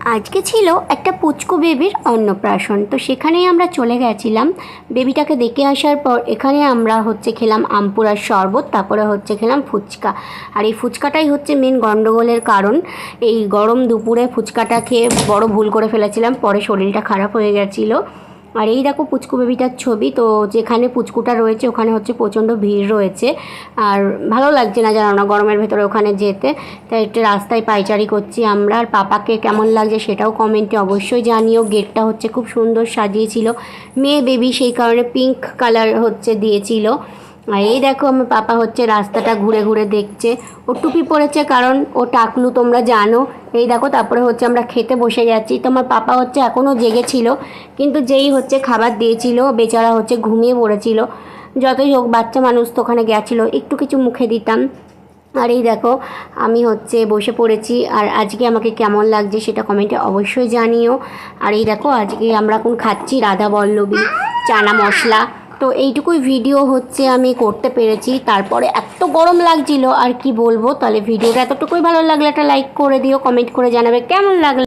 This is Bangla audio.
আজকে ছিল একটা পুচকু বেবির অন্নপ্রাশন। তো সেখানেই আমরা চলে গেছিলাম। বেবিটাকে দেখে আসার পর এখানে আমরা হচ্ছে খেলাম আমপুরার শরবত, তারপরে হচ্ছে খেলাম ফুচকা। আর এই ফুচকাটাই হচ্ছে মেন গণ্ডগোলের কারণ। এই গরম দুপুরে ফুচকাটা খেয়ে বড় ভুল করে ফেলেছিলাম, পরে শরীরটা খারাপ হয়ে গেছিল। আর এই দেখো পুচকু বেবিটার ছবি, তো যেখানে পুচকুটা রয়েছে ওখানে হচ্ছে প্রচণ্ড ভিড় রয়েছে। আর ভালো লাগছে না জানো না গরমের ভেতরে ওখানে যেতে। তাই একটু রাস্তায় পাইচারি করছি আমরা। আর পাপাকে কেমন লাগছে সেটাও কমেন্টে অবশ্যই জানিও। গেটটা হচ্ছে খুব সুন্দর সাজিয়েছিল। মেয়ে বেবি সেই কারণে পিঙ্ক কালার হচ্ছে দিয়েছিল। আর এই দেখো আমার পাপা হচ্ছে রাস্তাটা ঘুরে ঘুরে দেখছে। ও টুপি পরেছে কারণ ও টাকলু, তোমরা জানো। এই দেখো, তারপরে হচ্ছে আমরা খেতে বসে যাচ্ছি। তোমার পাপা হচ্ছে এখনও জেগেছিল কিন্তু যেই হচ্ছে খাবার দিয়েছিল বেচারা হচ্ছে ঘুমিয়ে পড়েছিল। যতই হোক, বাচ্চা মানুষ তো ওখানে গেছিল, একটু কিছু মুখে দিতাম। আর এই দেখো, আমি হচ্ছে বসে পড়েছি, আর আজকে আমাকে কেমন লাগছে সেটা কমেন্টে অবশ্যই জানিও। আর এই দেখো, আজকে আমরা এখন খাচ্ছি রাধা বল্লবী, চানা মশলা। তো এইটুকুই ভিডিও হচ্ছে আমি করতে পেরেছি। তারপরে এত গরম লাগছিল, আর কি বলব? তাহলে ভিডিওটা এতটুকুই ভালো লাগলে একটা লাইক করে দিও কমেন্ট করে জানাবে কেমন লাগল